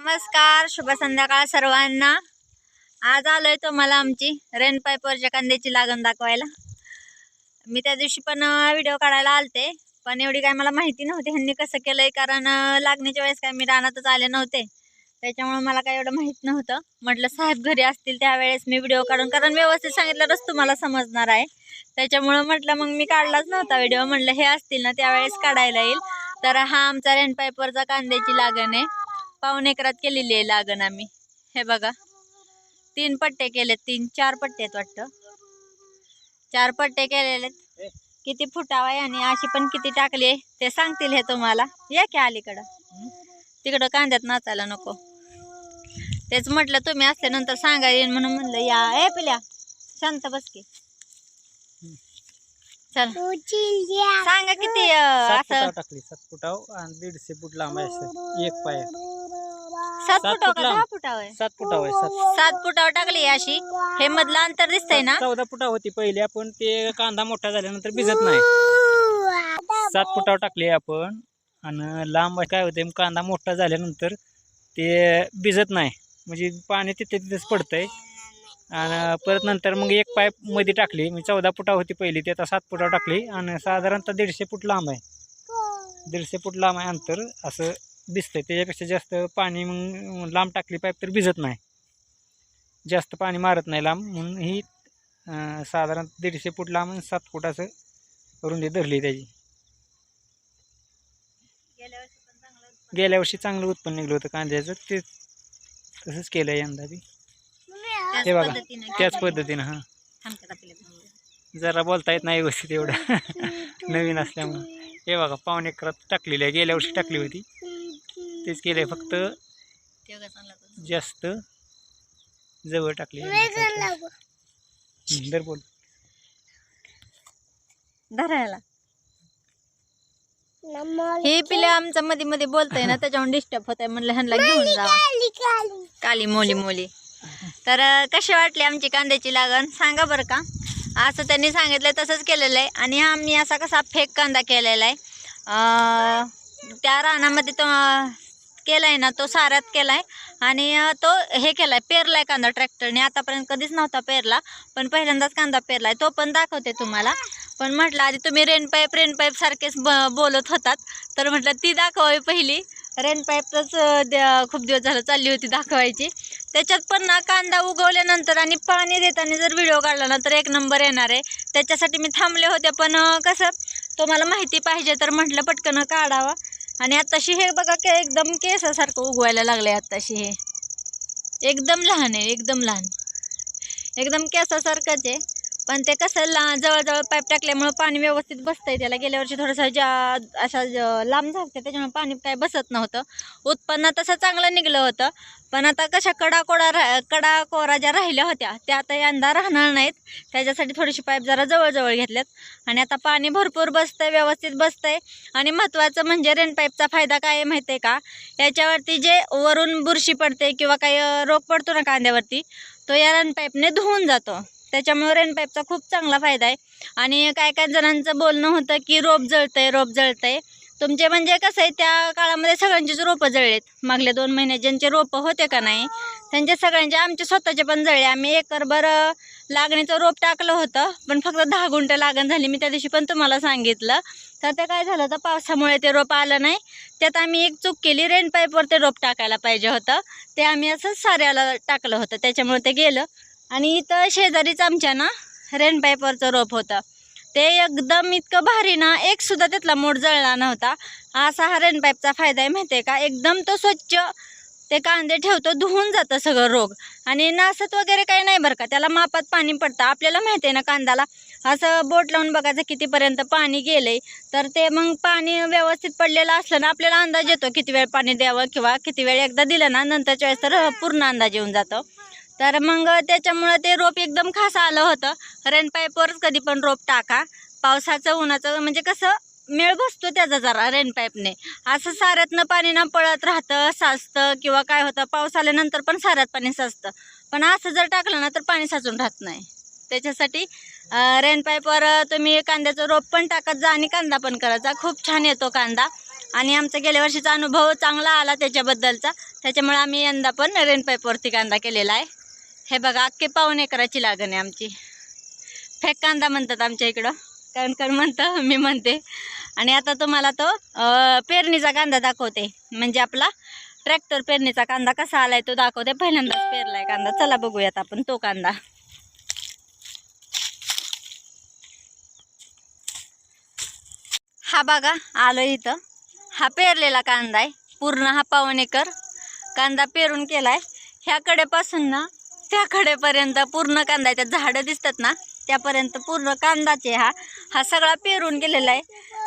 नमस्कार शुभ संध्याकाळ सर्वांना. आज आलोय तुम्हाला आमची रेन पाईपवरच्या कांद्याची लागण दाखवायला. मी त्या दिवशी पण व्हिडिओ काढायला आलते पण एवढी काय मला माहिती नव्हती ह्यांनी कसं केलंय कारण लागण्याच्या वेळेस काय मी रानातच आले नव्हते. त्याच्यामुळे मला काय एवढं माहीत नव्हतं. म्हटलं साहेब घरी असतील त्यावेळेस मी व्हिडिओ काढून कारण व्यवस्थित सांगितलंच तुम्हाला समजणार आहे. त्याच्यामुळं म्हटलं मग मी काढलाच नव्हता व्हिडिओ म्हटलं हे असतील ना त्यावेळेस काढायला येईल. तर हा आमचा रेन पाईपवरचा कांद्याची लागण आहे. पाऊण एकरात केलेली आहे लागण आम्ही. हे बघा. तीन पट्टे केलेत तीन चार पट्टे आहेत वाटतं. चार पट्टे केलेले. किती फुटाव आहे आणि अशी पण किती टाकली आहे ते सांगतील हे तुम्हाला. या की अलीकडं. तिकडं कांद्यात नाचायला नको. तेच म्हटलं तुम्ही असल्यानंतर सांगायला येईन म्हणून म्हणलं या ए पिल्या शांत बस की. चल. सांगा किती असं फुटाव टाकली सात फुटाव आणि दीडशे फूट लांब आहे एक पाय. सात सात फुटाव फूट का लांब. दहा फुटाव आहे सात आहे सात सात फुटावर टाकली अशी. हे मधलं अंतर दिसतंय ना? चौदा फुटाव होती पहिली. आपण ते कांदा मोठा झाल्यानंतर भिजत नाही. सात फुटावर टाकली आपण. आणि लांब काय होते कांदा मोठा झाल्यानंतर ते भिजत नाही. म्हणजे पाणी तिथे तिथेच पडतंय. आणि परत नंतर मग एक पाईपमध्ये टाकली. म्हणजे चौदा फुटा होती पहिली ती आता सात फुटावर टाकली. आणि साधारणतः दीडशे फूट लांब आहे. दीडशे फूट लांब आहे अंतर. असं दिसतंय. त्याच्यापेक्षा जास्त पाणी मग लांब टाकली पाईप तर भिजत नाही. जास्त पाणी मारत नाही लांब. म्हणून ही साधारण दीडशे फूट लांब आणि सात फूट असं रुंदी धरली त्याची. गेल्या वर्षी चांगलं उत्पन्न निघलं होतं कांद्याचं. ते तसंच केलं यंदा बी. हे बघा, त्याच पद्धतीनं हां? जरा बोलता येत नाही व्यवस्थित एवढं. नवीन असल्यामुळं. हे बघा पावणे एकरात टाकलेली आहे. गेल्या वर्षी टाकली होती. तेच केलं आहे फक्त. जास्त जवळ टाकली आहे. हं, दर बोल. धरायला. हे पिले आमचं मध्ये मध्ये बोलतंय ना त्याच्यावर डिस्टर्ब होत आहे म्हणलं ह्यांना घेऊन जावा. काली मोली मोली. तर कशी वाटली आमची कांद्याची लागण? सांगा बरं का. असं त्यांनी सांगितलं तसंच केलेलं आहे आणि हा मी असा कसा फेक कांदा केलेला आहे अं, त्या रानामध्ये तो केला केलाय ना तो साऱ्यात केलाय. आणि तो हे केलाय पेरलाय कांदा ट्रॅक्टरने. आतापर्यंत कधीच नव्हता पेरला पण पहिल्यांदाच कांदा पेरलाय. तो पण दाखवते तुम्हाला. पण म्हटलं आधी तुम्ही रेन पाईप रेन पाईप सारखेच ब बोलत होतात. तर म्हटलं ती दाखवावी पहिली. रेनपाईपच खूप दिवस झालं चालली होती दाखवायची. त्याच्यात पण ना कांदा उगवल्यानंतर आणि पाणी देताना जर व्हिडिओ काढला ना तर एक नंबर येणार आहे. त्याच्यासाठी मी थांबले होते पण कसं तुम्हाला माहिती पाहिजे तर म्हटलं पटकन काढावा. आणि आत्ताशी हे बघा के एकदम केसासारखं उगवायला लागलं आहे आत्ताशी हे. एकदम लहान आहे एकदम लहान. एकदम केसासारखंच आहे. पण ते कसं ला जवळजवळ पाईप टाकल्यामुळं पाणी व्यवस्थित बसतंय त्याला. गेल्या वर्षी थोडंसं ज्या अशा ज- लांब झालं त्याच्यामुळे पाणी काय बसत नव्हतं. उत्पन्न तसं चांगलं निघलं होतं. पण आता कशा कडा कोडा रा कडा कोरा ज्या राहिल्या होत्या त्या आता यंदा राहणार नाहीत. त्याच्यासाठी थोडीशी पाईप जरा जवळजवळ घेतल्यात. आणि आता पाणी भरपूर बसतंय व्यवस्थित बसतंय. आणि महत्त्वाचं म्हणजे रेनपाईपचा फायदा काय आहे माहिती आहे का? याच्यावरती जे वरून बुरशी पडते किंवा काही रोग पडतो ना कांद्यावरती तो या रेन पाईपने धुवून जातो. त्याच्यामुळे रेन पाईपचा खूप चांगला फायदा आहे. आणि काय काय जणांचं बोलणं होतं की रोप जळतंय रोप जळतंय. तुमचे म्हणजे कसं आहे त्या काळामध्ये सगळ्यांचीच रोपं जळलेत. मागल्या दोन महिने ज्यांचे रोपं होते का नाही त्यांचे सगळ्यांचे आमचे स्वतःचे पण जळले. आम्ही एकरभर लागणीचं रोप टाकलं होतं पण फक्त दहा गुंठ लागण झाली. मी त्या दिवशी पण तुम्हाला सांगितलं. तर ते काय झालं तर पावसामुळे ते रोप आलं नाही. त्यात आम्ही एक चूक केली. रेन पाईपवर ते रोप टाकायला पाहिजे होतं. ते आम्ही असंच साऱ्याला टाकलं होतं. त्याच्यामुळे ते गेलं. आणि इथं शेजारीच आमच्या ना रेनपाईपवरचं रोप होतं. ते एकदम इतकं भारी ना एक सुद्धा त्यातला मोड जळला नव्हता. असा हा रेन पाईपचा फायदा आहे माहिती आहे का? एकदम तो स्वच्छ ते कांदे ठेवतो धुवून जातं सगळं रोग. आणि नासत वगैरे काही नाही बरं का त्याला मापात पाणी पडतं. आपल्याला माहिती आहे ना कांद्याला असं बोट लावून बघायचं कितीपर्यंत पाणी गेलंय तर ते मग पाणी व्यवस्थित पडलेलं असलं ना आपल्याला अंदाज येतो किती वेळ पाणी द्यावं किंवा किती वेळ एकदा दिलं ना नंतरच्या वेळेस तर पूर्ण अंदाज येऊन जातो. तर मग त्याच्यामुळं ते रोप एकदम खासा आलं होतं. रेन पाईपवरच कधी पण रोप टाका. पावसाचं उन्हाचं म्हणजे कसं मेळ बसतो त्याचा जरा रेन पाईपने असं साऱ्यातनं पाणी ना पळत राहतं साचतं किंवा काय होतं पाऊस आल्यानंतर पण साऱ्यात पाणी साचतं. पण असं जर टाकलं ना तर पाणी साचून राहत नाही. त्याच्यासाठी रेन पाईपवर तुम्ही कांद्याचं रोप पण टाकत जा आणि कांदा पण करत जा. खूप छान येतो कांदा. आणि आमचा गेल्या वर्षीचा अनुभव चांगला आला त्याच्याबद्दलचा. त्याच्यामुळे आम्ही यंदा पण रेन पाईपवरती कांदा केलेला आहे. हे बघा अख्खे पाऊन एकराची लागण आहे आमची. फेक कांदा म्हणतात आमच्या इकडं. कारण कारण म्हणतं मी म्हणते. आणि आता तुम्हाला तो पेरणीचा कांदा दाखवते. म्हणजे आपला ट्रॅक्टर पेरणीचा कांदा कसा आलाय तो दाखवते. पहिल्यांदाच पेरलाय कांदा. चला बघूयात आपण तो कांदा. हा बघा आलो इथं. हा पेरलेला कांदा आहे. पूर्ण हा पावन एकर कांदा पेरून केलाय. ह्या कडेपासून ना त्या खडेपर्यंत पूर्ण कांदा त्या झाडं दिसतात ना त्यापर्यंत पूर्ण कांदाचे हा हा सगळा पेरून गेलेला आहे.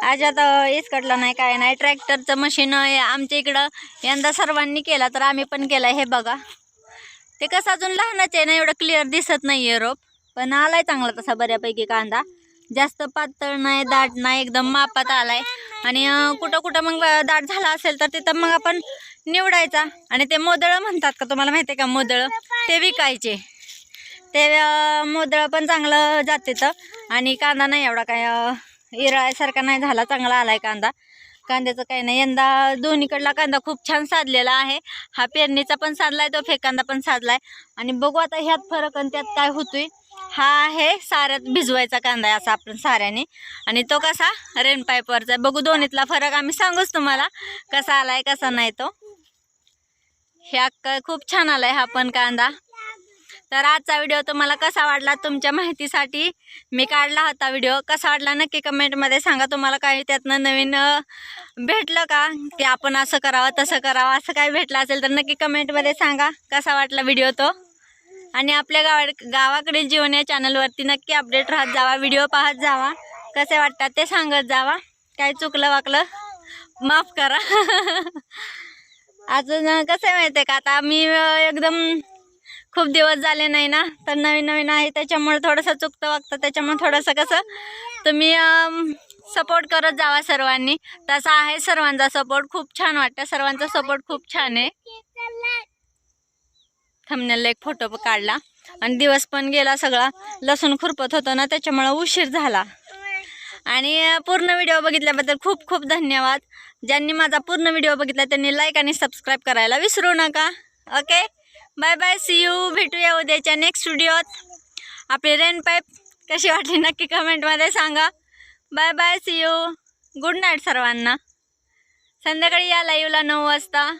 अजात इसकटला नाही काय नाही. ट्रॅक्टरचं मशीन आमच्या इकडं यंदा सर्वांनी केला तर आम्ही पण केला हे बघा. ते कसं अजून लहानच आहे ना एवढं क्लिअर दिसत नाही आहे रोप. पण आलाय चांगला तसा बऱ्यापैकी कांदा. जास्त पातळ नाही दाट नाही एकदम मापात आलाय. आणि कुठं कुठं मग दाट झाला असेल तर तिथं मग आपण निवडायचा. आणि ते मोदळं म्हणतात का तुम्हाला माहिती आहे का? मोदळं. ते विकायचे. ते मोदळं पण चांगलं जाते तर. आणि कांदा नाही एवढा काय इराळ्यासारखा नाही झाला. चांगला आला आहे कांदा. कांद्याचं काही नाही. यंदा दोन्हीकडला कांदा खूप छान साधलेला आहे. हा पेरणीचा पण साधला आहे तो फेक कांदा पण आहे आणि बघू आता ह्यात फरक आणि त्यात काय होतोय. हा आहे साऱ्यात भिजवायचा कांदा आहे असा आपण साऱ्याने. आणि तो कसा? रेनपाईपवरचा आहे. बघू दोन्हीतला फरक. आम्ही सांगूच तुम्हाला कसा आला आहे कसा नाही तो. हे अक्का खूप छान आलाय हा पण कांदा. तर आजचा व्हिडिओ तुम्हाला कसा वाटला तुमच्या माहितीसाठी? मी काढला होता व्हिडिओ कसा वाटला नक्की कमेंटमध्ये सांगा. तुम्हाला काही त्यातनं नवीन भेटलं का? की आपण असं करावं तसं करावं असं काही भेटलं असेल तर नक्की कमेंटमध्ये सांगा. कसा वाटला व्हिडिओ तो? आणि आपल्या गावा गावाकडील जीवन या चॅनलवरती नक्की अपडेट राहत जावा. व्हिडिओ पाहत जावा. कसे वाटतात ते सांगत जावा. काय चुकलं वाकलं माफ करा. अजून कसं आहे माहिती आहे का? आता मी एकदम खूप दिवस झाले नाही ना? तर नवीन नवीन आहे त्याच्यामुळे थोडंसं चुकतं वागतं. त्याच्यामुळे थोडंसं कसं तुम्ही सपोर्ट करत जावा सर्वांनी. तसा आहे सर्वांचा सपोर्ट खूप छान वाटतं. सर्वांचा सपोर्ट खूप छान आहे. थंबनेलला एक फोटो काढला. आणि दिवस पण गेला सगळा. लसूण खुरपत होतो ना त्याच्यामुळं उशीर झाला. आणि पूर्ण व्हिडिओ बघितल्याबद्दल खूप खूप धन्यवाद. ज्यांनी माझा पूर्ण व्हिडिओ बघितला त्यांनी लाईक आणि सबस्क्राईब करायला विसरू नका. Okay bye bye see you भेटूया उद्याच्या नेक्स्ट व्हिडिओत आपली रेन पाईप कशी वाटली नक्की कमेंटमध्ये सांगा. Bye bye see you good night सर्वांना. संध्याकाळी या लाईव्हला नऊ वाजता.